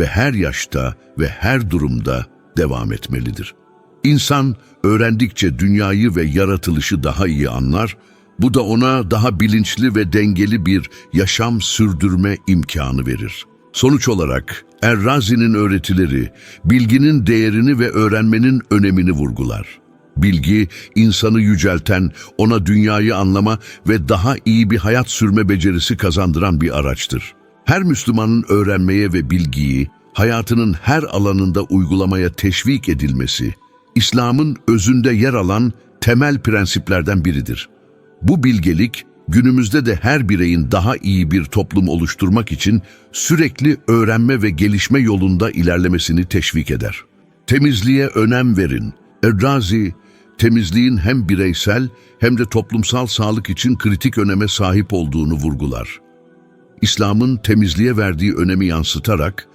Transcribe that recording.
ve her yaşta ve her durumda devam etmelidir. İnsan öğrendikçe dünyayı ve yaratılışı daha iyi anlar, bu da ona daha bilinçli ve dengeli bir yaşam sürdürme imkanı verir. Sonuç olarak Errazi'nin öğretileri, bilginin değerini ve öğrenmenin önemini vurgular. Bilgi, insanı yücelten, ona dünyayı anlama ve daha iyi bir hayat sürme becerisi kazandıran bir araçtır. Her Müslümanın öğrenmeye ve bilgiyi hayatının her alanında uygulamaya teşvik edilmesi, İslam'ın özünde yer alan temel prensiplerden biridir. Bu bilgelik, günümüzde de her bireyin daha iyi bir toplum oluşturmak için sürekli öğrenme ve gelişme yolunda ilerlemesini teşvik eder. Temizliğe önem verin. Errazi, temizliğin hem bireysel hem de toplumsal sağlık için kritik öneme sahip olduğunu vurgular. İslam'ın temizliğe verdiği önemi yansıtarak